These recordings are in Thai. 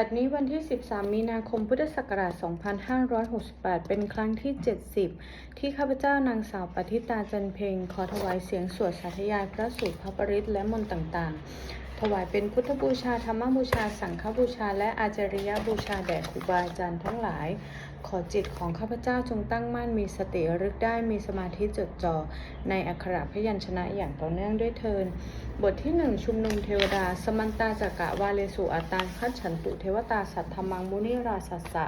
บัดนี้วันที่ 13 มีนาคม พุทธศักราช 2568 เป็นครั้งที่ 70 ที่ข้าพเจ้านางสาวปฏิตาจันเพงขอถวายเสียงสวดสาธยายพระสูตรพระปริตและมนต์ต่างๆ ถวายเป็นพุทธบูชา ธรรมบูชา สังฆบูชา และอาจาริยบูชาแด่ครูบาอาจารย์ทั้งหลายขอจิตของข้าพเจ้าจงตั้งมั่นมีสติรึกได้มีสมาธิจดจ่อในอักขระพยัญชนะอย่างต่อเนื่องด้วยเทิน บทที่หนึ่งชุมนุมเทวดา สมันตาจักกะวาเลสุอัตตาคัจฉันตุเทวตาสัทธมังมุนิราสัสสะ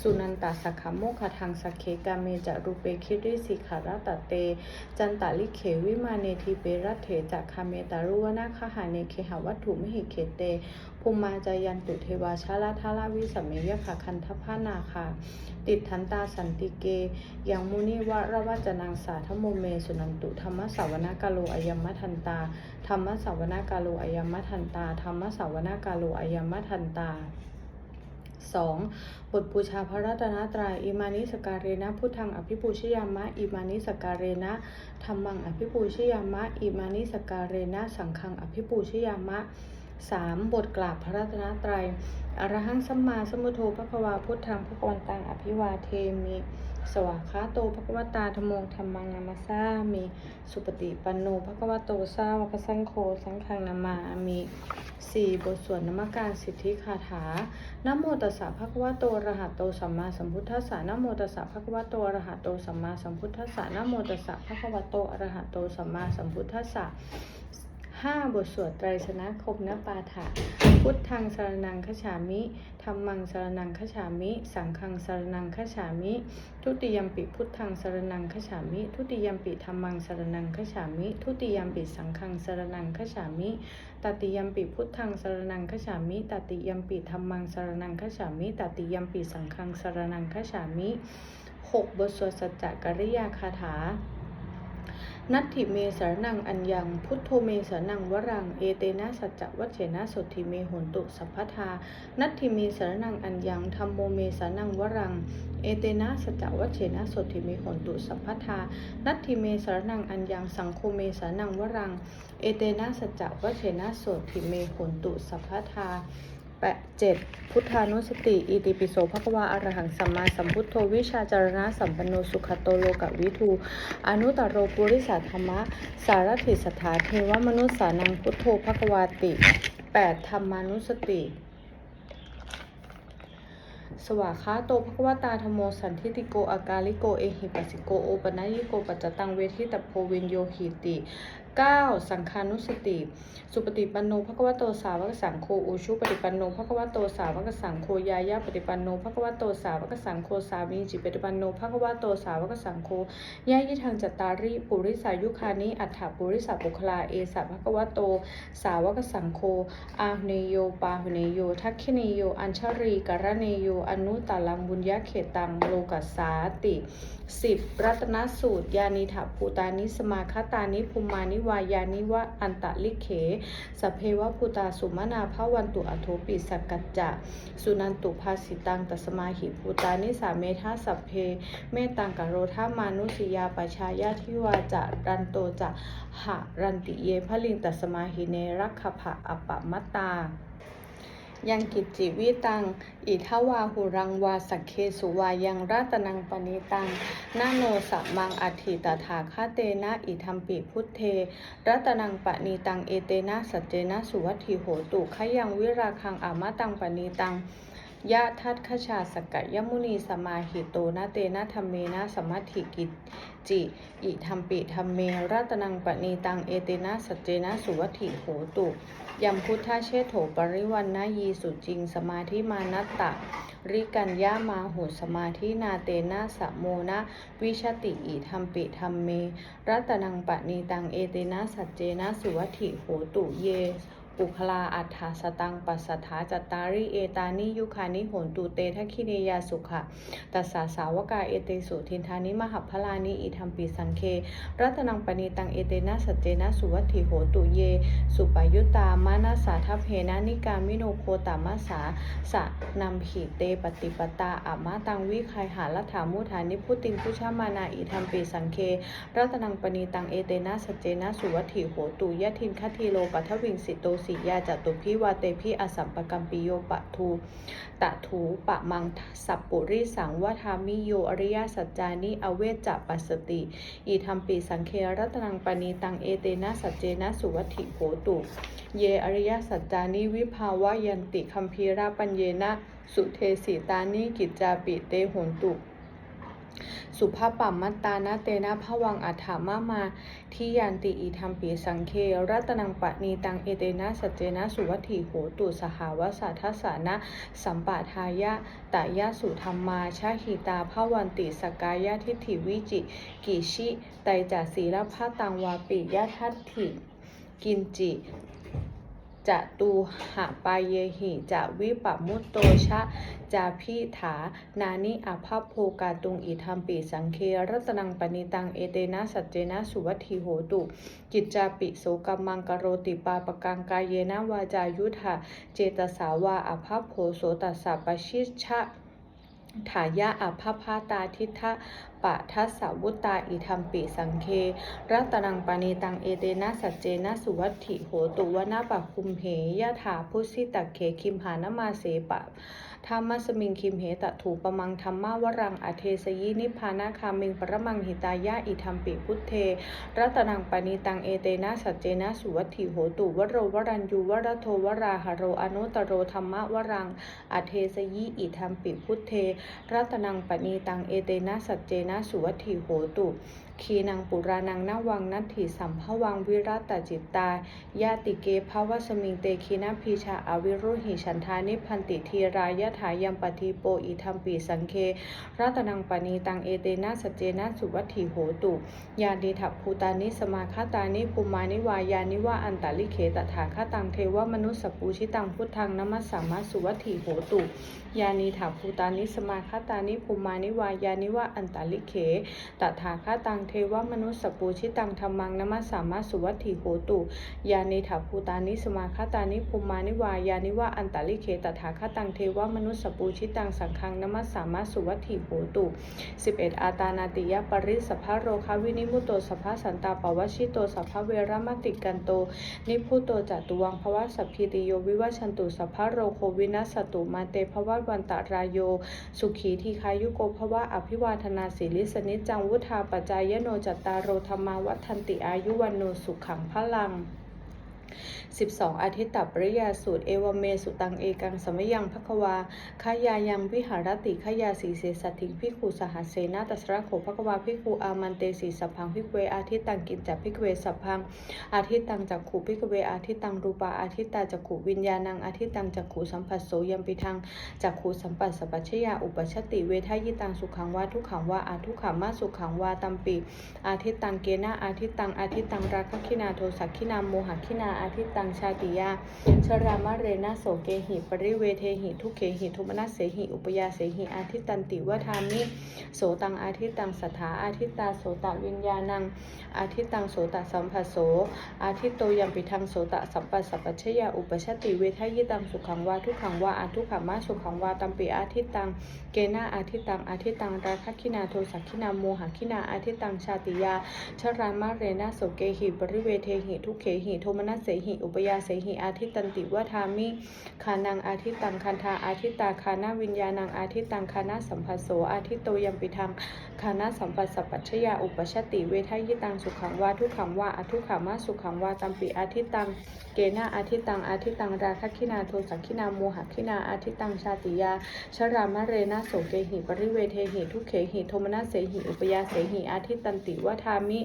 สุนันตาสักขโมคทังสักเคกาเมจะรูเปคิริสิขาราตเต จันตาลิเขวิมาเนทีเปรัตเถจักคาเมตารุวนาคหาเนเคหวัตถุมหิเขเต ภูมิมาจายันตุเทวาชาลาทาลาวิสมเมยคะคันทพานาคาติดทันตาสันติเก ยังมุนิวะระวัจนังสาธโมเมสุนันตุธรรมสาวนากาโลอยมะทันตา ธรรมสาวนากาโลอยมะทันตา ธรรมสาวนากาโลอยมะทันตา 2. บทบูชาพระรัตนตรัยอิมานิสการเรนะพุทธังอภิปูชยามะอิมานิสการเรนะธรรมังอภิปูชยามะอิมานิสการเรนะสังฆังอภิปูชยามะ 3. บทกราบพระรัตนตรัย อรหังสัมมาสัมพุทโธพระควาพุทธังพระกวันตังอภิวาเทมิ สวากขาโตภควตาธโมงธรรมังนามาสามิสุปฏิปันโนภควโตสาวกสังโฆสังฆังนามามิ 4. บทสวดนมการสิทธิคาถานโมตัสสะภะคะวะโตอะระหะโตสัมมาสัมพุทธัสสะนโมตัสสะภะคะวะโตอะระหะโตสัมมาสัมพุทธัสสะนโมตัสสะภะคะวะโตอะระหะโตสัมมาสัมพุทธัสสะ 5. บทสวดไตรสนะคมนปาฐะพุทธังสารนังคฉามิธรรมังสารนังคฉามิ สังฆังสารนังคฉามิ ทุติยมปิพุทธังสารนังคฉามิ ทุติยมปิธรรมังสารนังคฉามิ ทุติยมปิสังฆังสารนังคฉามิ ตติยมปิพุทธังสารนังคฉามิ ตติยมปิธรรมังสารนังคฉามิ ตติยมปิสังฆังสารนังคฉามิ 6. บทสวดสัจจกริยาคาถา นัตถิเมสารนังอัญญัง พุทโธเมสารนังวรัง เอเตนะสัจจวัชเชนะสดทิเมหนตุสัพพทา นัตถิเมสารนังอัญญังธรรมโมเมสารนังวรัง เอเตนะสัจจวัชเชนะสดทิเมหนตุสัพพทา นัตถิเมสารนังอัญญังสังโฆเมสารนังวรัง เอเตนะสัจจวัชเชนะสดทิเมหนตุสัพพทา แปดเจ็ดพุทธานุสติ อิติปิโสภควาอรหังสัมมาสัมพุทโธวิชาจารณะสัมปันโนสุขโตโลกวิทู อนุตตรโรปุริสาธรรมะ สารถิสถาเทวมนุษย์สานังพุทโธภควาติ 8. ธรรมานุสติสวากขาโตภควตาธโมสันทิติโกอากาลิโก เอหิปัสสิโก โอปนัยิโก ปัจจตังเวทิตโพวินโยหิติ 9. สังคานุสติ สุปฏิปันโนภควโตสาวกสังโฆอุชุปฏิปันโนภควโตสาวกสังโฆยายาปฏิปันโนภควโตสาวกสังโฆสามีจิปฏิปันโนภควโตสาวกสังโฆยายิทังจตตาริปุริสายุคานิอัฏฐปุริสาปุคลาเอสะภควโต สาวกสังโฆอาหุเนโยปาหุเนโยทักขิเนโยอัญชรีกรเนโยอนุตตลังบุญญาเขตังโลกัสสาติสิบรัตนสูตร ยานิถาภูตานิสมาคตานิภูมานิวายานิวะอันตะลิเขสเพวะภูตาสุมนาภวันตุอโทปิสกกัจจะ สุนันตุภาสิตังตัสมาหิภูตานิสาเมธาสัพเพ เมตังกโรธามานุสิยาปชายาทิวาจะรันโตจะหะรันติเยพลิงตัสมาหิเนรักขภะอปะมัตตา ยังกิจจิวิตัง อิทวาหุรังวาสักเคสุวายังรัตนังปณิตังนาโนสัมมังอธิตถาคาเตนะอิทัมปิพุทเท รัตนังปณิตังเอเตนะสัจเจนะสุวัตถิโหตุขยังวิราคังอามาตังปณิตัง ยะทัตขชาสกะยมุนีสมาหิโตนะเตนะธรรมเมนะสมัติกิจจิ อิธรรมปิธรรมเมรัตนังปณีตังเอเตนะสัจเจนะสุวัติโหตุยัมพุทธเชโถปริวันนายีสุจริง สมาธิมานัตตะริกัญญามาหุสมาธินาเตนะสะโมนะวิชติอิธรรมปิธรรมเม รัตนังปณีตังเอเตนะสัจเจนะสุวัติโหตุเย ปุคลาอัฏฐาสตังปัสสถาจตตาริเอตานิยุคานิโหนตุเตทัคคิเนยาสุขะตัสสาสาวกาเอเตสุทินทานิมหัพพลานิอิธรรมปิสังเค รัตนังปณีตังเอเตนะสัจเจนะสุวัตถิโหตุเย สุปายุตามานาสาทัพเพนะนิกามิโนโคตามาสาสะนำหิเตปฏิปตาอามาตังวิคายหาลัฐามุฐานิพุติงพุชามานาอิธรรมปิสังเค รัตนังปณีตังเอเตนะสัจเจนะสุวัตถิโหตุยะทินคทีโลปัทวิงสิโตสียาจตุพิวาเตพิอสัมปกัมปิโยปะทูตะถูปะมังสัปปุริสังวทามิโยอริยสัจจานิอเวจจะปัสสติอีธรรมปีสังเครัตนังปณีตังเอเตนะสัจเจนะสุวัตถิโหตุ เยอริยสัจจานิวิภาวะยันติคัมภีราปัญเยนะสุเทสีตานิกิจจาปิเตโหนตุ สุภาพปัมมัตตานาเตนะภวังอัฏฐามามาทิยันติอีธรรมปีสังเครัตนังปะนีตังเอเตนะสัจเจนะสุวัตถิโหตุสหาวสาทัสานะสัมปะทายะตายะสุธรรมาชาหิตาภวันติสกายะทิฏฐิวิจิกิชิไตจาศีลภาตังวาปิยะทัตถิกินจิ จะตูหะปายเยหิจะวิปมุตโตชะจะพิถา นานิอภพโภกาตุงอิธรรมปีสังเครัตนังปณิตังเอเตนะสัจเจนะสุวัติโหตุกิจจาปิโสกัมมังกโรติปาปกังกายเยนะวาจายุทธะเจตสาวาอภพโภโสตัสสะปชิชะ ถายะอัพพาตาทิทะปะทัสสาวุตตาอิธรรมปิสังเค รัตนังปานีตังเอเตนะสัจเจนะสุวัตถิโหตุวนาปะคุมเหยะถาพุสิตะเคคิมหานมาเสปะ ธรรมสมิงคิมเหตถูปมังธรรมาวรังอเทสยินิพพานาคามิงปรมังหิตายะอิธรรมปิพุทเท รัตนังปานีตังเอเตนะสัจเจนะสุวัตถิโหตุวโรวรัญยูวรโทวราหโรอนุตโรธรรมวรังอเทสยิอิธรรมปิพุทเท รัตนังปณีตังเอเตนะสัจเจนะสุวัตถิโหตุ คีนังปุรานังนวังนัตถิสัมภวังวิรัตตจิตตายาติเกภาวสมิงเตคีนาพีชาอวิรุหิฉันทานิพันติทีรายถายัมปทีโปอิธรรมปีสังเครัตนังปณีตังเอเตนะสเจนะสุวัตถิโหตุยาดิทัพภูตานิสมาคตานิภูมานิวายานิวะอันตาลิเขตถาคตังเทวมนุสสปูชิตังพุทธังนมัสสามาสุวัตถิโหตุยานีถภูตานิสมาคตานิภูมานิวายานิวะอันตาลิเขตถาคตังเทวมนุสสปูชิตังธรรมังนมัสสามาสุวัตถิโหตุ ยานีถาภูตานิสมาคตานิภูมานิวายานิวะอันตาลิเขตถาคตังเทวมนุสสปูชิตังสังฆังนมัสสามาสุวัตถิโหตุ11อาตานาติยปริสภะโรคาวินิมุตโตสภะสันตาปวชิโตสภะเวรมติกันโต นิพุโตจตุวังภวะสัพพิติโยวิวัชันตุสัพพะโรโควินัสตุมาเตภวะวันตรายโย สุขีทีคายุโกภวะอภิวาทนาสิลิสนิจจังวุธาปจายโนจัตตารโรธรรมาวัฒนติอายุวันโนสุขังพลัง 12 อาทิตตปริยาสูตร เอวเมสุตังเอกังสมยังภควาขายายังวิหารติขายาสีเสสติพิคูสหัสเสนาตัสระโขภควาพิคูอามันเตสีสัพพังพิกเวอาทิตตังกินจับพิกเวสัพพังอาทิตตังจักขูพิกเวอาทิตตังรูปาอาทิตตาจักขูวิญญาณังอาทิตตังจักขูสัมผัสโสยัมปิทังจักขูสัมปัสสปชยาอุปชติเวทายิตังสุขังวาทุขังวาอาทุขังมาสุขังวาตัมปีอาทิตตังเกนะอาทิตตังอาทิตตังราคะคินาโทสักขินาโมหคินาอาทิตตังชาติยาชรามะเรนะโสเกหิ ปริเวเทหิ ทุเขหิ ทุมนัสเสหิ อุปยาเสหิ อาทิตตันติวทามิโสตังอาทิตตังสถาอาทิตตาโสตวิญญาณัง อาทิตตังโสตสัมผัสโส อาทิตโตยัมปิทังโสตสัมปัสสปชยาอุปชติเวทายิตังสุขังวาทุขังวาอาทุกขมาสุขังวาตัมปิอาทิตตัง เกนะอาทิตตังอาทิตตังราคคินาโทสักขินาโมหคินาอาทิตตังชาติยาชรามะเรนะโสเกหิ ปริเวเทหิ ทุเขหิโทมนัสเสหิอุปยาเสหิอาทิตตันติวทามิคานังอาทิตตังคันธาอาทิตตาคานาวิญญาณังอาทิตตังคานาสัมภัสโสอาทิตโตยัมปิทังคานาสัมปัสสปัชชยาอุปชติเวทายิตังสุขังวาทุขังวาอทุขามาสุขังวาตัมปิอาทิตตังเกนะอาทิตตังอาทิตตังราคะคินาโทสักขินาโมหคินาอาทิตตังชาติยาชรามะเรนะโสเกหิปริเวเทหิทุเขหิโทมนัสเสหิอุปยาเสหิอาทิตตันติวทามิ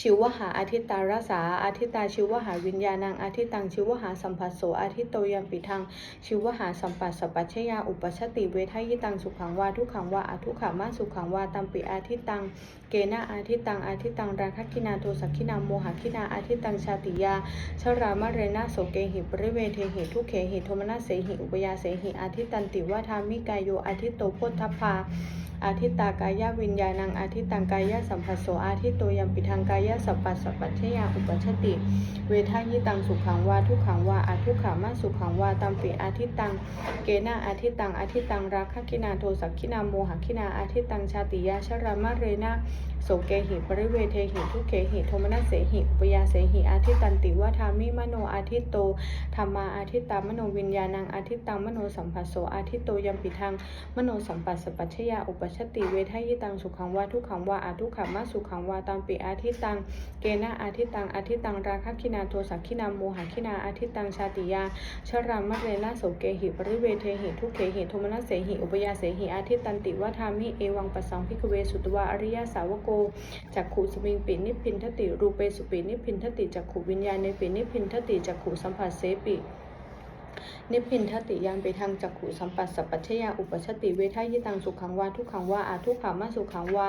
ชิวหาอาทิตตารสาอาทิตตาชิวหาวิญญาณังอาทิตตังชิวหาสัมผัสโสอาทิตโตยัมปิทังชิวหาสัมปัสสปัชชยาอุปชติเวทายตังสุขังวาทุขังวาอาทุขามาสุขังวาตัมปิอาทิตตัง เกนะอาทิตังอาทิตังราคะคินาโทสักขินาโมหคินาอาทิตังชาติยาชรามะเรนะโสเกหิปริเวเทหิทุเขหิโทมนัสเสหิอุปยาเสหิอาทิตันติวทามิกายโยอาทิตโตโพธพาอาทิตตากายวิญญาณังอาทิตตังกายสัมผัสโสอาทิตโตยัมปิทังกายสัพปัสสปัชยาอุปชติ เวทายิตังสุขังวาทุขังวาอาทุขามาสุขังวาตัมปิอาทิตตังเกนะอาทิตตังอาทิตตังราคะคินาโทสักขินาโมหคินาอาทิตตังชาติยาชรามะเรนะโสเกหิปริเวเทหิทุเขหิโทมนัสเสหิอุปยาเสหิอาทิตันติวาทามิมโนอาทิตโตธรรมาอาทิตตามโนวิญญาณังอาทิตตังมโนสัมผัสโสอาทิตโตยัมปิทังมโนสัมปัสสปัชยาอุปชติเวทายตังสุขังวาทุขังวาอาทุขังมาสุขังวาตามปิอาทิตตังเกณะอาทิตตังอาทิตตังราคะคินาโทสักคินาโมหคินาอาทิตตังชาติยาชรามะเรลาโสเกหิปริเวเทหิทุเขหิโทมนัสเสหิอุปยาเสหิอาทิตตันติวาทามิเอวังปะสังพิกเวสุตวาอริยสาวโกจักขูสมิงปินิพินทติรูเปสุปินิพินทติจักขูวิญญาณในปินิพินทติจักขูสัมผัสเสปิ นิพพินทติยังไปทางจักขุสัมปัสสัพปัชยาอุปชติเวทายตังสุขังวาทุขังวาอาทุขามาสุขังวา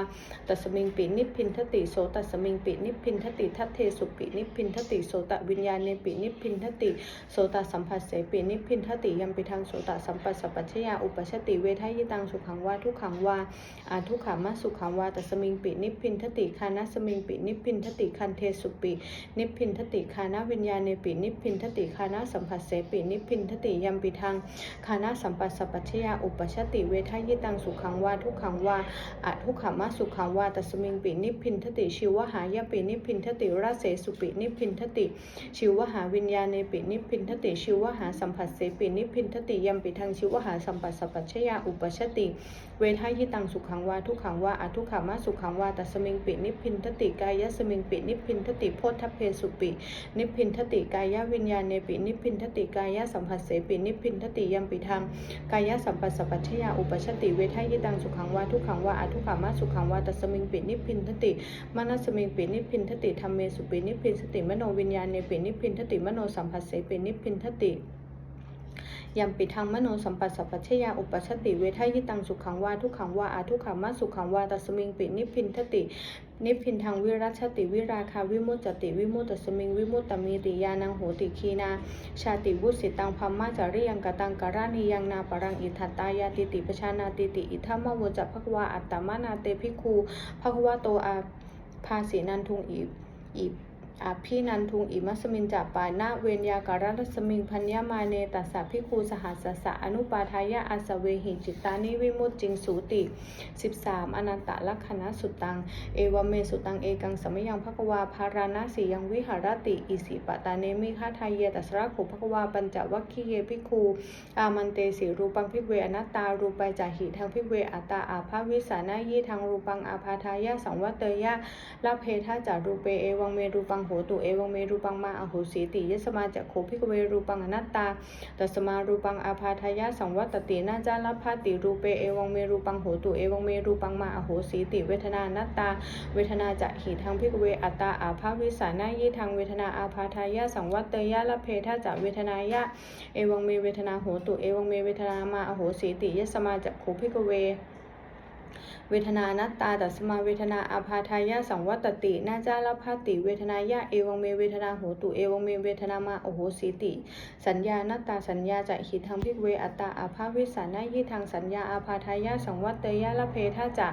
ตัสมิงปินิพพินทติโสตัสมิงปินิพพินทติทัตเทสุปินิพพินทติโสตวิญญาณเนปินิพพินทติโสตสัมผัสเสปินิพพินทติยังไปทางโสตสัมปัสสัพปัชยาอุปชติเวทายตังสุขังวาทุขังวาอาทุขามาสุขังวาตัสมิงปินิพพินทติคานาสมิงปินิพพินทติคันเทสุปินิพพินทติคานาวิญญาณเนปินิพพินทติคานาสัมผัสเสปินิพพินทติยัมปิทางคานาสัมปัสสปัชยาอุปชติเวทายตังสุขังวาทุกขังวาอะทุกขมาสุขังวาตัสมิงปินิพพินทติชิวหายปินิพพินทติราเสสุปินิพพินทติ ชิวหาวิญญาณเนปินิพพินทติชิวหาสัมผัสเสปินิพพินทติยัมปิทางชิวหาสัมปัสสปัชยาอุปชติ เวทายตังสุขังวาทุกขังวาอะทุกขมาสุขังวาตัสมิงปินิพพินทติกายสมิงปินิพพินทติโพธเพสุปิ นิพินทติกายวิญญาณเนปินิพินทติกายสัมผัสเสปินิพพินทติยัมปิทางกายสัมปัสสปัชยาอุปชติเวทายตังสุขังวาทุขังวาอะทุขามาสุขังวาตัสมิงปินิพพินทติมานัสมิงปินิพพินทติธรรมเมสุปินิพพินสติมโนวิญญาณเนปินิพพินทติมโนสัมผัสเสปินิพพินทติ ยัมปิทังมโนสัมปัสสปัชยาอุปชติเวทายตังสุขังวาทุขังวาอาทุกขามาสุขังวาตัสมิงปินิพพินทติ นิพพินทางวิรัชติวิราคาวิมุตจติวิมุตตสมิงวิมุตตมีติยานังโหติคีนา ชาติวุสิตังพัมมาจาริยังกตังการานิยังนาปรังอิทัตตายาติติปชานาติติอิทัมมวจัภควาอัตตมานาเตภิคูภควาโตอาภาสีนันทุงอีอี อาพี่นันทุงอิมัสมินจัปปานาเวนยาการัสมิงพัญญามาเนตัสสะพิคูสหัสสะอนุปาทายะอาสเวหิจิตตานิวิมุตจิงสูติ 13 อนันตลักขณะสุตัง เอวเมสุตังเอกังสมยังภควาภาราณสียังวิหารติอิสิปตาเนมิฆาทายเยตัสระขุภควาปัญจวัคคีเยพิคูอามันเตสีรูปังพิเวอนัตตารูปายจาหิทางพิเวอัตตาอาภาวิสานายีทางรูปังอาภาทายะสังวัตเตยะลาเพทาจารูเปเอวังเมรูปังโหตุเอวังเมรูปังมาอโหสีติยสมาจะโคพิกเวรูปังอนัตตาตัสมารูปังอาภาทายะสังวัตตินาจาลพาติรูเปเอวังเมรูปังโหตุเอวังเมรูปังมาอโหสีติเวทนานัตตา เวทนาจะหิทางพิกเวอัตตาอาภาวิสานายีทางเวทนาอาภาทายะสังวัตเตยะละเพทาจะเวทนายะเอวังเมเวทนาโหตุเอวังเมเวทนามาอโหสีติยสมาจะโคพิกเว เวทนานัตตาตัสมาเวทนาอาภาทายะสังวัตตินาจาลภาติ เวทนายะเอวังเมเวทนาโหตุเอวังเมเวทนามาโอโหสีติ สัญญานัตตาสัญญาจะหิทางพิกเวอัตตาอาภาวิสานายีทางสัญญาอาภาทายะสังวัตเตยะละเพทาจะ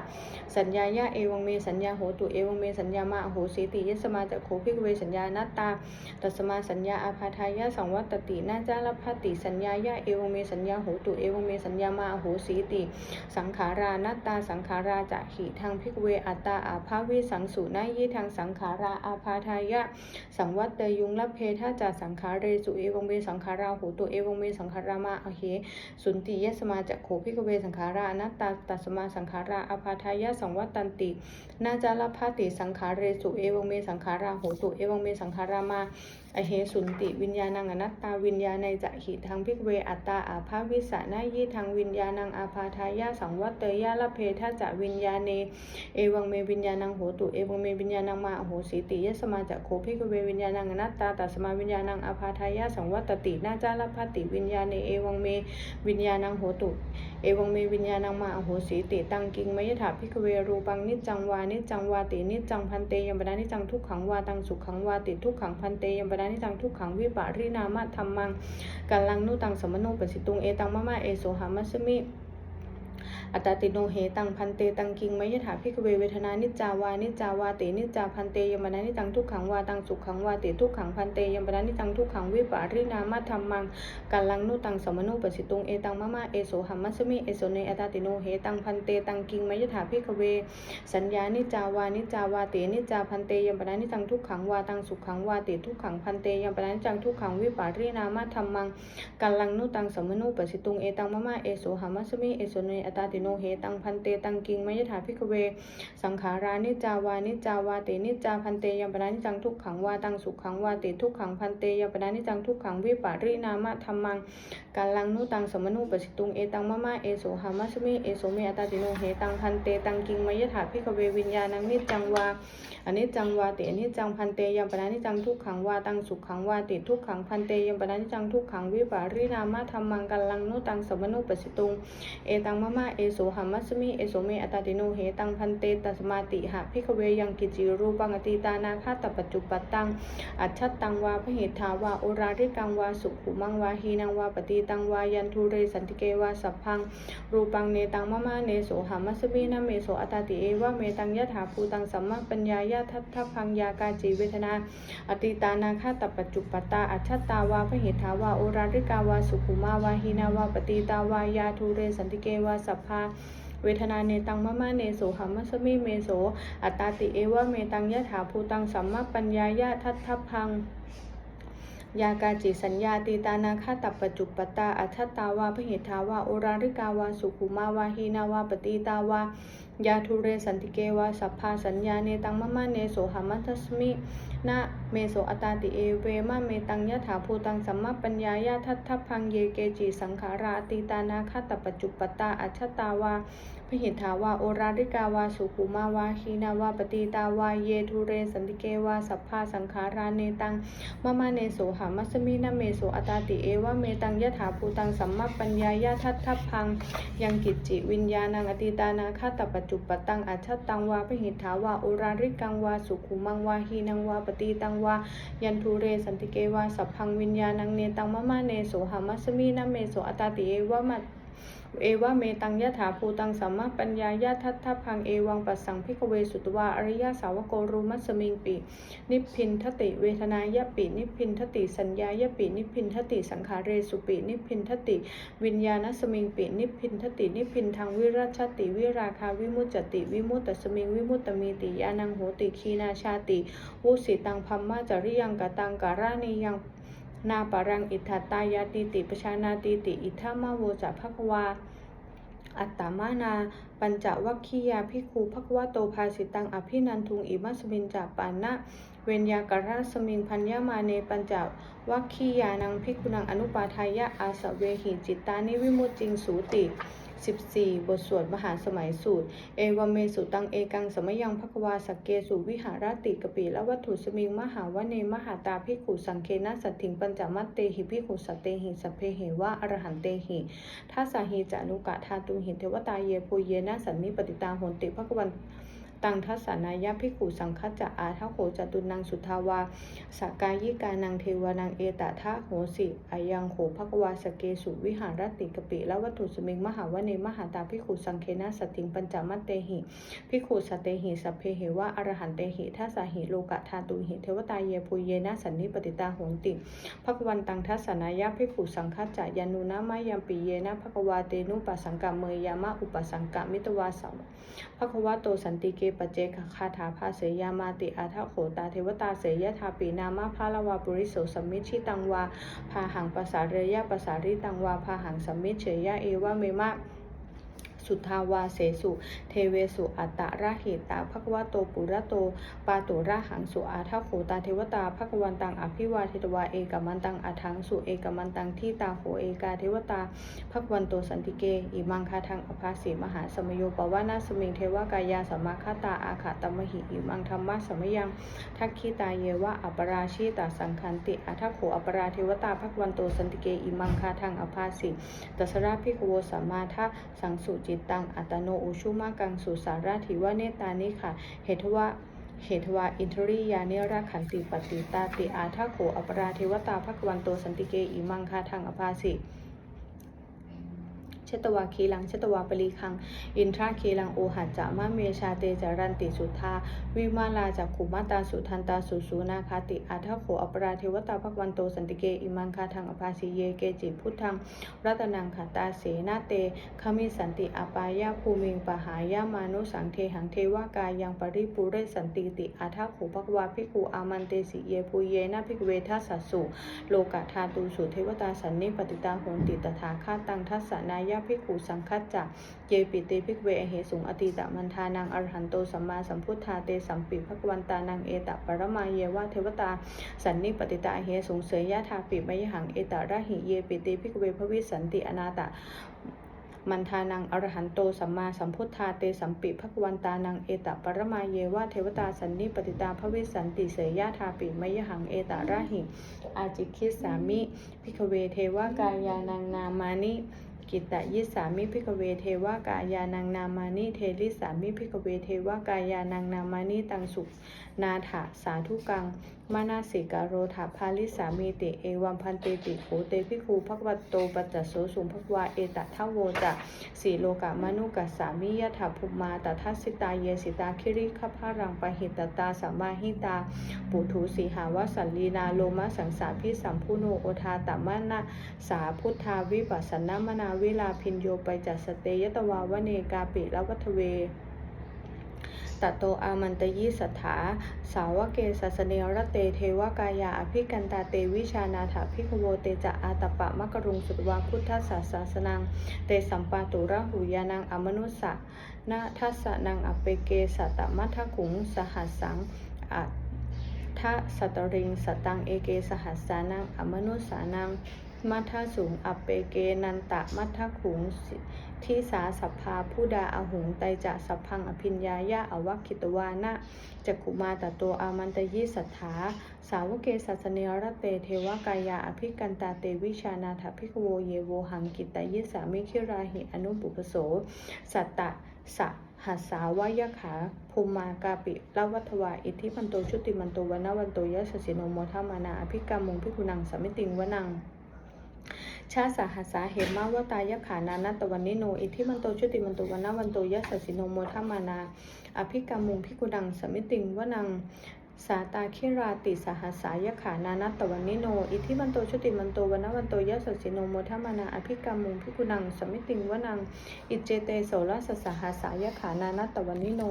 สัญญายะเอวังเมสัญญาโหตุเอวังเมสัญญามาโอโหสีติยสมาจะโคพิกเวสัญญานัตตาตัสมาสัญญาอาภาทายะสังวัตตินาจาลภาติสัญญายะเอวังเมสัญญาโหตุเอวังเมสัญญามาโอโหสีติ สังขารานัตตาสังขารราจะหิทางพิกเวอัตตาอาภาวิสังสุนายีทางสังขาราอาภาทายะ สังวัตเตยุงละเพทาจาสังขาเรสุเอวังเมสังขาราหูตุเอวังเมสังขารามาอเหสุนติยสมาจะโขพิกเวสังขาราอนัตตาตัสมาสังขาราอาภาทายะสังวัตตันติ นาจาลภาติสังขาเรสุเอวังเมสังขาราหูตุเอวังเมสังขารามา อเหสุนติวิญญาณังอนัตตาวิญญาณในจะหิทางพิกเวอัตตาอาภาวิสานายีทางวิญญาณังอาภาทายะสังวัตเตยะละเพทาจะวิญญาเนเอวังเมวิญญาณังโหตุเอวังเมวิญญาณังมาโหสีติยสมาจะโคพิกเววิญญาณังอนัตตาตัสมาวิญญาณังอาภาทายะสังวัตตินาจาลภาติวิญญาเนเอวังเมวิญญาณังโหตุ เอวังเมวิญญาณังมาอโหสีติตังกิงมยถาพิกเวรูปังนิจังวานิจังวาตินิจังพันเตยมปดานิจังทุกขังวาตังสุขังวาติทุกขังพันเตยมปดานิจจังทุกขังวิปารินามะธรรมังกัลลังนุตังสมโนปสิตุงเอตังมะมะเอโสหามัสมิ อัตตาติโนเหตังพันเตตังกิงมยถาพิกเวเวทนานิจาวานิจาวาเตนิจาพันเตยมนานิจังทุกขังวาตังสุขังวาเตทุกขังพันเตยมนานิจังทุกขังวิปารินามาธรรมังกัลลังนุตังสมนุปสิตุงเอตังมะมะเอโสหัมมัสมิเอโสเนอัตตาติโนเหตังพันเตตังกิงมยถาพิกเวสัญญานิจาวานิจาวาเตนิจาพันเตยมนานิจังทุกขังวาตังสุขังวาเตทุกขังพันเตยมนานิจังทุกขังวิปารินามาธรรมังกัลลังนุตังสมนุปสิตุงเอตังมะมะเอโสหัมมัสมิเอโสเนอัตติโนเหตังพันเตตังกิงมยถาพิกเว สังขารานิจาวานิจาวาเตนิจาพันเตยมปนานิจังทุกขังวาตังสุขังวาเตทุกขังพันเตยมปนานิจังทุกขังวิปารินามะธรรมังกาลังนุตังสมนุปสิตุงเอตังมะมะเอโสหามัสมิเอโสเมอตาติโนเหตังพันเตตังกิงมยถาพิกเววิญญาณังนิจังวา อนิจจังวาเตอนิจจังพันเตยมปนานิจังทุกขังวาตังสุขังวาเตทุกขังพันเตยมปนานิจังทุกขังวิปารินามะธรรมังกาลังนุตังสมนุปสิตุงเอตังมะมะเอโสหัมมัสมิเอโสเมอตาติโนเหตังพันเตตัสมาติหะพิกเวยังกิจิรูปังอติตานาคาตปัจจุปตังอัจฉตังวาพเหิทธาวาโอราริกังวาสุขุมังวาหีนังวาปฏิตังวายันทุเรสันติเกวาสัพพังรูปังเนตังมะมะเนโสหัมมัสมินะเมโสอตาติเอวะเมตังยะถาภูตังสัมมาปัญญายะทัตถพังยากาจีเวทนา อติตานาคาตปัจจุปตาอัจฉตาวาพหิทธาวาโอราริกาวาสุขุมาวาหีนาวาปฏิตาวายาทุเรสันติเกวาสัพพาเวทนาเนตังมะมะเนโสหัมมัสมิเมโส อัตตาติเอวะเมตังยะถาภูตังสัมมาปัญญายะทัตถพังยากาจิสัญญาตีตานาคาตัปปจุปตาอัชตาวาพเหิทาวาโอราริกาวาสุขุมาวาหีนาวาปฏิตาวา ยาทุเรสันติเกวาสัพพาสัญญาเนตังมะมะเนโสหัมมัสมินะเมโสอตาติเอเวมะเมตังยะถาภูตังสัมมาปัญญายาทัตถพังเยเกจิสังขาราตีตานาคาตปัจุปปตาอัชตาวา พหิทธาวาโอราริกาวาสุขุมาวาฮีนาวาปฏิตาวาเยทุเรสันติเกวาสัพพาสังขาราเนตังมะมะเนโสหามัสมินะเมโสอตาติเอวะเมตังยะถาภูตังสัมมาปัญญายะทัตทัพพังยังกิจจิวิญญาณังอติตานาคาตปัจจุปตังอัจฉตังวาพหิทธาวาโอราริกังวาสุขุมังวาฮีนังวาปฏิตังวายันทุเรสันติเกวาสัพพังวิญญาณังเนตังมะมะเนโสหามัสมินะเมโสอตาติเอวะมะ เอวะเมตังยะถาภูตังสัมมาปัญญายะทัตถพังเอวังปัสสังพิกเวสุตวาอริยสาวโกรุมัสมิงปินิพินทติเวทนายะปินิพินทติสัญญายะปินิพินทติสังขาเรสุปินิพินทติ วิญญาณสมิงปินิพินทตินิพินทางวิราชติวิราคาวิมุจจติวิมุตตสมิงวิมุตตมีติยานังโหติคีนาชาติวุสิตังพัมมาจริยังกตังการานิยัง นาปารังอิทธาตายาติติปชานาติติ อิทธามาโวจะภควา อัตตามานา ปัญจวัคคียาพิคุภควโตภาสิตังอภินันทุงอิมัสมินจาปานะเวนยากราสมิงพัญญามาเนปัญจวัคคียานังพิกุนังอนุปาทายะอาสเวหิจิตตานิวิมุจิงสูติ 14 บทสวดมหาสมัยสูตร เอวเมสุตังเอกังสมยังภควาสกเกสุวิหารติกปิละวัตถุสมิงมหาวเนมหาตาพิขุสังเคนะสัตถิงปัญจมัตเตหิพิขุสัตเตหิสัพเพหิวะอรหันเตหิทัสสาหิจานุกะทาตุหิเทวตาเยโพเยนะสันนิปติตาโหนติภควัน ตังทัสนายะภิขุสังคัจจะอาทะโหจตุนังสุทาวาสกายิกานังเทวานังเอตทะโหสิอายังโหภควาสเกสุวิหารติกปิละวัตถุสมิงมหาวเนมหาตาภิขุสังเคนะสติงปัญจมัตเตหิภิขุสตเตหิสัพเพหิวะอรหันเตหิทัสสาหิโลกะทาตุหิเทวตาเยภูเยนะสันนิปติตาโหติภควันตังทัสนายะภิขุสังฆัจจะยานุนะมายัมปิเยนะภควาเตนุปัสสังกะเมยามะอุปสังกะมิตวาสาวภควะโตสันติเกปเจคคาถาภาเสยามาติอาทะโขตาเทวตาเสยทาปีนามาพาลวาปุริโสสัมมิชิตังวาพาหังภาษาเรยะปสาริตังวาพาหังสัมมิเฉยยะเอวะเมมะ สุทาวาเสสุ เทเวสุอัตตะระเหตาภควโตปุระโต ปาตุระหังสุอาทะโขตาเทวตาภควันตังอภิวาเทตวาเอกมันตังอัทังสุเอกมันตังที่ตาโหเอกาเทวตาภควันโตสันติเก อิมังคาทังอภาสีมหาสมโยปวานาสมิงเทวกายาสัมมาคตาอาขาตมหิอิมังธรรมะสมยังทักขิตาเยวะอัปราชิตาสังคันติอัทโขอัปราเทวตาภควันโตสันติเกอิมังคาทังอภาสีตัสราภิกโวสัมมาทะสังสุจิตตังอัตโนอุชุมากังสุสาราธิวะเนตานิค่ะเหตุว่าเหตุวาอินทริยาเนราขันติปฏิตาติอาทาโขอปราเทวตาภควันโตสันติเกอิมังคาทางอภาสิ ชตวาคีลังชตวาปลีคัง อินทราคีลังโอหัจจะมะเมชาเตจารันติสุทาวิมาลาจากขุมาตาสุทันตาสุสูนาคาติอาทะโขอปราเทวตาภควันโตสันติเกอิมังคาทังอภาสีเยเกจิพุทธังรัตนังขาตาเสนาเตขมิสันติอปายาภูมิงปหายามานุสังเทหังเทวากายังปริปุเรสันติติอาทะโขภควาภิกขุอามันเตสิเยภูเยนะภิกเวทัสสุโลกะธาตุสุเทวตาสันนิปติตาโหนติตถาคาตังทัสสนายาภิกขุสังคัจจะเยปิเตภิกเวอเหสุงอติตะมันทานังอรหันโตสัมมาสัมพุทธาเตสัมปิภควันตานังเอตะปรมาเยวะเทวตาสันนิปติตาเหสุงเสยยะธาปิมยหังเอตะระหิเยปิเตภิกเวภวิสันติอนาตะมันทานังอรหันโตสัมมาสัมพุทธาเตสัมปิภควันตานังเอตะปรมาเยวะเทวตาสันนิปติตาภวิสันติเสยยะธาปิมยหังเอตะระหิอาจิคิสามิ พิกเวเทวกายานังนามานิ กิตตยิสามิพิกเวเทวากายานังนามานิเทลิสามิพิกเวเทวากายานังนามานิตังสุนาถาสาธุกังมานาสิกาโรถาภาลิสามีติเอวัมพันเตติโขเตพิคูภควตโตปัจจโสสุภควาเอตทะโวจะสีโลกามนุกัสสามิยถาภุมาตทัสสิตาเยสิตาคิริขพารังปหิตตาสัมมาหิตา ปุถุสีหาวสัลลีนาโลมะสังสาพิสัมพุโนโอทาตมะนะสาพุทธาวิปัสสนามนาวิลาพินโยไปจัสสเตยตวาวเนกาปิละวัทเวตโตอามันตยิสัทธาสาวเกสัสเนรเตเทวกายาอภิกันตาเตวิชานาถาภิกขโวเตจะอาตปะมะกรุงสุตวาพุทธศาสสนัง เตสัมปาตุระหุยานังอมนุสสะนาทัสนังอเปเกสัตตมัทขุงสหัสสังอัทะสตริงสตังเอเกสหัสสานังอมนุสานัง มัทธสูงอเปเกนันตะมัทธขุงสิทิสาสัพพาผู้ดาอาหุงไตจะสัพพังอภิญญายะอวัคคิตวานะจักขุมาตโตอามันตยิสัทธาสาวเกสัสเนรเตเทวกายาอภิกันตาเตวิชานาถพิกโวเยโวหังกิตตยิสามิคิราหิอนุปุปโสสัตตะสะหัสสาวายขาภูมากาปิลวัทวา อิทธิมันโตชุติมันโตวนาวันโตยะสสิโนโมทามานาอภิกรรมุงพิกุนังสมิติงวนัง ชาสาหัสสาเหมาว่าตายขานานัตวันนิโน อิทธิมันโตชุติมันโตวันนาวันโตยะสสิโนโมทามานา อภิกรรมุงพิกุดังสมิติงวนัง สาตาคิราติสหัสายขานานัตตวันนิโน อิทิมันโตชุติมันโตวันาวันโตยะสสิโนโมทมานาอภิกรรมุงพิกุนังสมิติงวนัง อิจเจเตโสรสสหัสายขานานัตตวันนิโน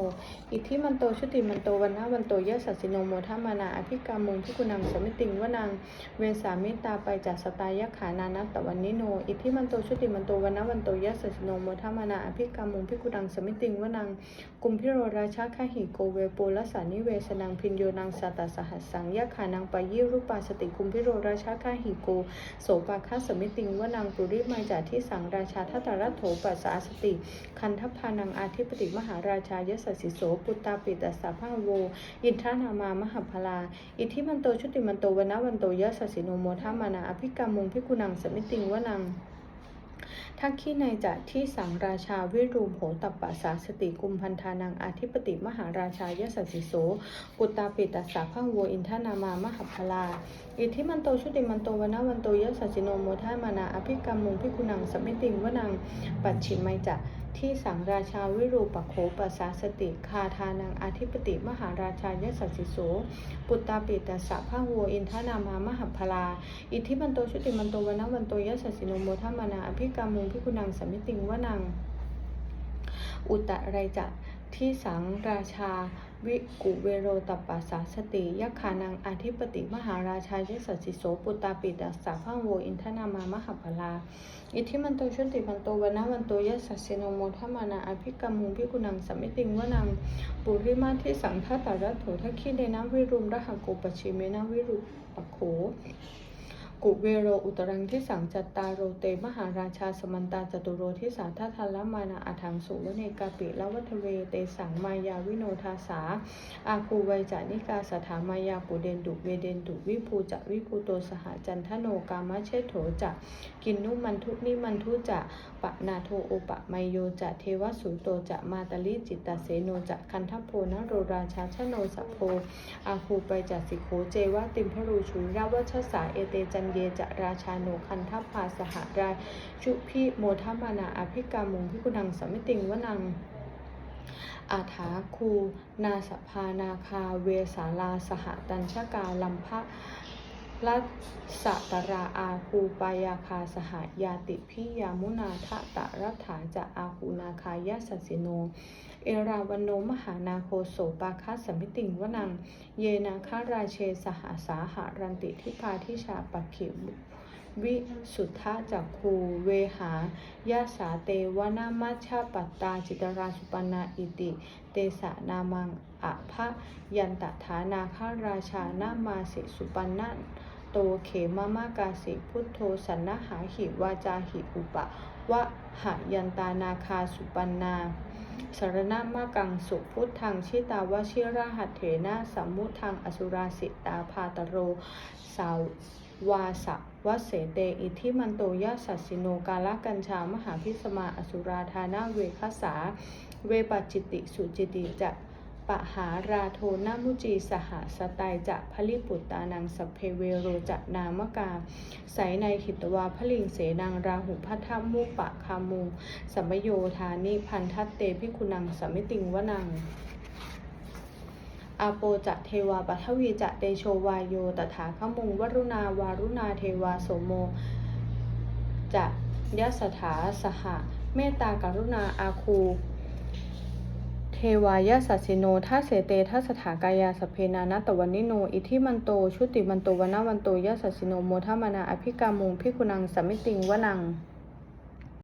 อิทิมันโตชุติมันโตวันาวันโตยะสัสสิโนโมทมานาอภิกรรมุงพิกุนังสมิติงวนัง เวสามิตาไปจัสสตายขานานัตตวันนิโน อิทิมันโตชุติมันโตวันาวันโตยะสัสสิโนโมทมานาอภิกรรมุงพิกุนังสมิติงวนัง กุมพิโรราชาคหิโกเวโปลสานิเวสนังพินโยนงสตตสหัสสังยะขานังปายิรูปาสติกุมพิโรราชาคาหิโกโสปาคาสมิติงวนังปุริมาจาที่สังราชาทัตตรัตโถปัสสาสติ คันทพานังอาทิปติมหาราชายสสสิโสปุตตาปิตัสสะพะโว อินทรานามามหพลา อิทธิมันโตชุติมันโตวนาวันโตยสสสิโนโมทามานาอภิกรรมุงพิกุนังสมิติงวนัง ทักขีในจะที่สังราชาวิรูมโหตับปะสาสติกุมพันธานังอาทิปติมหาราชายสสสิโสกุตตาปิตัสสะพะโวอินทานามามหพลา อิทธิมันโตชุติมันโตวนาวันโตยสสสิโนโมทามานาอภิกรรมมุงพิคุณังสมิติงวนังปัจฉิมไมจะ ที่สังราชาวิรูปโขปัสสาสติคาทานังอธิปติมหาราชายสัสสิโสปุตตาปิตัสสะพะโวอินทนามามหพลา อิทธิมันโตชุติมันโตวนาวันโตยสัสสิโนโมทามานาอภิกรรมุงพิกุนังสมิติงวนัง อุตตะไรจะที่สังราชา วิกุเวโรตัปปัสสาสติยักขานังอธิปติมหาราชายสัสสิโสปุตตาปิตัสสะพะโวอินทนามามหพลา อิทิมันโตชุติมันโตวันนาวันโตยสัสสินโมทามานาอภิกรรมุงพิกุนังสมิติงวนังปุริมาที่สังฆตารัตโถทักขีเดนะวิรุมระหังโกปชิเมนะวิรุปโข กุเวโรอุตรังที่สังจัตตาโรเตมหาราชาสมันตาจตุโรที่สาทัทัละมานาอาถังสุวเนกาปิละวัทเวเตสังมายาวิโนทาสาอาคูไวจานิกาสถามายาปุเดนดุเวเดนดุวิภูจะวิภูโตสหจันทโนกามะเชโถจะกินนุมันทุนิมันทุจะปะนาโทโอปะไมโยจะเทวสุโตจะมาตลิจิตตเสโนจะคันทโพนโรราชาชโนสโพอาคูไปจัสิโขเจวะติมพรูชุยราวัชสาเอเตจันเยจะราชาโนคันทัพพาสหรายชุพิโมทมานาอภิกามุงพิกุณังสมิติงวนังอาถาคู นาสภานาคาเวสาลาสหตัญชกาลัมพะ รัสตราอาคูปายาคาสหายาติพิยามุนาทะตะรัฐาจะอาคูนาคายาสสิโน เอราวันโนมหานาโคโสปาคัสสมิติงวนัง เยนาคาราเชสหาสาหารันติทิพาทิชาปะขิวิสุทธาจักคูเวหายาสาเตวนามัชชาปัตตาจิตราสุปนาอิติ เตสะนามังอะภะยันตฐานาคาราชานามาสิสุปนนะ โตเขมามากาสิพุทโธสันนหาหิวาจาหิอุปะวะหายันตานาคาสุปันนาสารณมากังสุพุทธังชิตาวชิราหัตเถนะสัมมุทังอสุราสิตาพาตโร สาวาสะวะเสเตอิทิมันโตยะสัสสิโนกาลกัญชามหาพิสมาอสุราธานาเวคสา เวปัจจิติสุจิติจะ ปะหาราโทนามุจีสหสไตยจะพลิปุตตานังสพเพเวโรจะนามกาใสในหิตวาพลิงเสนังราหุพัทธมุปะคามุงสัมโยธานิพันทัตเตพิคุนังสัมมิติงวนังอาโปจะเทวาปัทวีจะเตโชวายโยตถาคมุงวรุณาวารุณาเทวาโสโมจะยะสถาสหะเมตตากรุณาอาคู เทวายาสัสิโนท่าเสเตทัสสถากายาสเพนานะตวันนิโน อิทิมันโต ชุติมันโตวนาวันโตยาสัสิโนโมทามานาอภิกามุงพิคุนังสมมิติงวนัง